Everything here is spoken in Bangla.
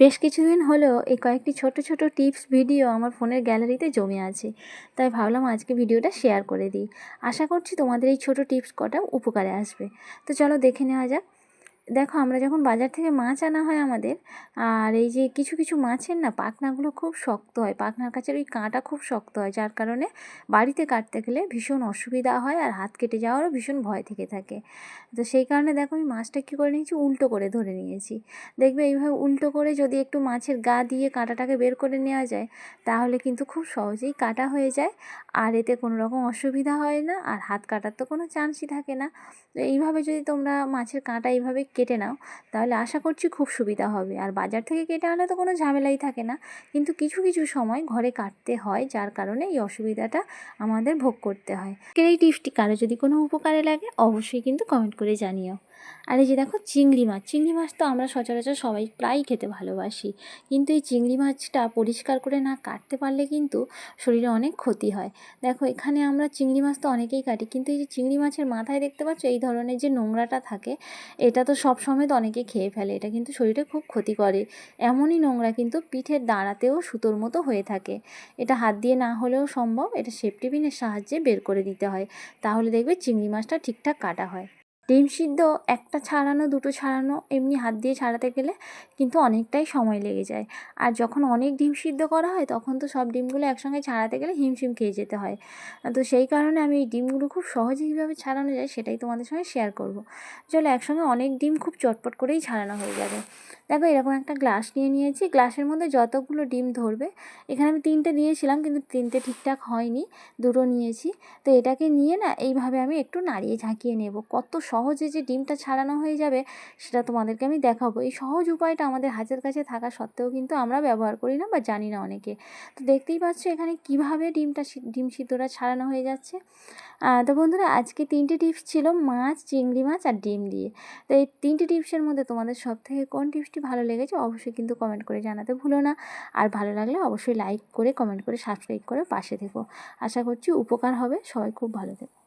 বেশ কিছুদিন হলেও এই কয়েকটি ছোট ছোট টিপস, ভিডিও আমার ফোনের গ্যালারিতে জমে আছে। তাই ভাবলাম আজকে ভিডিওটা শেয়ার করে দিই। আশা করছি তোমাদের এই ছোট টিপস কটা উপকারে আসবে। তো চলো দেখে নেওয়া যাক দেখো, আমরা যখন বাজার থেকে মাছ আনা হয় আমাদের, আর এই যে কিছু কিছু মাছের না পাখনাগুলো খুব শক্ত হয়, পাখনার কাছের ওই কাঁটা খুব শক্ত হয়, যার কারণে বাড়িতে কাটতে গেলে ভীষণ অসুবিধা হয় আর হাত কেটে যাওয়ারও ভীষণ ভয় থেকে থাকে। তো সেই কারণে দেখো, আমি মাছটা কী করে নিয়েছি, উল্টো করে ধরে নিয়েছি। দেখবে এইভাবে উল্টো করে যদি একটু মাছের গা দিয়ে কাঁটাটাকে বের করে নেওয়া যায়, তাহলে কিন্তু খুব সহজেই কাটা হয়ে যায়, আর এতে কোনো রকম অসুবিধা হয় না, আর হাত কাটার তো কোনো চান্সই থাকে না। তো এইভাবে যদি তোমরা মাছের কাঁটা এইভাবে কেটে নাও, তাহলে আশা করছি খুব সুবিধা হবে। আর বাজার থেকে কেটে আনলে তো কোনো ঝামেলাই থাকে না। কিন্তু কিছু কিছু সময় ঘরে কাটতে হয়, যার কারণে এই অসুবিধাটা আমাদের ভোগ করতে হয়। এই টিপসটি কারও যদি কোনো উপকারে লাগে, অবশ্যই কিন্তু কমেন্ট করে জানিও। আর এই যে দেখো চিংড়ি মাছ চিংড়ি মাছ তো আমরা সচরাচর সবাই প্রায়ই খেতে ভালোবাসি। কিন্তু এই চিংড়ি মাছটা পরিষ্কার করে না কাটতে পারলে কিন্তু শরীরে অনেক ক্ষতি হয়। দেখো এখানে আমরা চিংড়ি মাছ তো অনেকেই কাটি, কিন্তু এই যে চিংড়ি মাছের মাথায় দেখতে পাচ্ছ, এই ধরনের যে নোংরাটা থাকে, এটা তো সব সময় তো অনেকে খেয়ে ফেলে। এটা কিন্তু শরীরে খুব ক্ষতি করে। এমনই নোংরা কিন্তু পিঠের দাঁড়াতেও সুতোর মতো হয়ে থাকে। এটা হাত দিয়ে না হলেও সম্ভব, এটা সেফটি পিনের সাহায্যে বের করে দিতে হয়। তাহলে দেখবে চিংড়ি মাছটা ঠিকঠাক কাটা হয়। ডিম সিদ্ধ, একটা ছাড়ানো, দুটো ছাড়ানো, এমনি হাত দিয়ে ছাড়াতে গেলে কিন্তু অনেকটাই সময় লেগে যায়। আর যখন অনেক ডিম সিদ্ধ করা হয়, তখন তো সব ডিমগুলো একসঙ্গে ছাড়াতে গেলে হিমশিম খেয়ে যেতে হয়। তো সেই কারণে আমি এই ডিমগুলো খুব সহজে কীভাবে ছাড়ানো যায়, সেটাই তোমাদের সঙ্গে শেয়ার করব। চলো একসঙ্গে অনেক ডিম খুব চটপট করেই ছাড়ানো হয়ে যাবে। দেখো এরকম একটা গ্লাস নিয়ে নিয়েছি। গ্লাসের মধ্যে যতগুলো ডিম ধরবে, এখানে আমি তিনটে দিয়েছিলাম, কিন্তু তিনটে ঠিকঠাক হয়নি, দুটো নিয়েছি। তো এটাকে নিয়ে না, এইভাবে আমি একটু নাড়িয়ে ঝাঁকিয়ে নেব। কত সহজে যে ডিমটা ছাড়ানো হয়ে যাবে, সেটা তোমাদেরকে আমি দেখাবো। এই সহজ উপায়টা আমাদের হাতের কাছে থাকা সত্ত্বেও কিন্তু আমরা ব্যবহার করি না বা জানি না অনেকে। তো দেখতেই পাচ্ছ এখানে কীভাবে ডিমটা ডিম সিদ্ধটা ছাড়ানো হয়ে যাচ্ছে। তো বন্ধুরা, আজকে তিনটে টিপস ছিল মাছ, চিংড়ি মাছ আর ডিম দিয়ে। তো এই তিনটে টিপসের মধ্যে তোমাদের সব থেকে কোন টিপসটি ভালো লেগেছে অবশ্যই কিন্তু কমেন্ট করে জানাতে ভুলো না। আর ভালো লাগলে অবশ্যই লাইক করে, কমেন্ট করে, সাবস্ক্রাইব করে পাশে থেকো। আশা করছি উপকার হবে। সবাই খুব ভালো থেকো।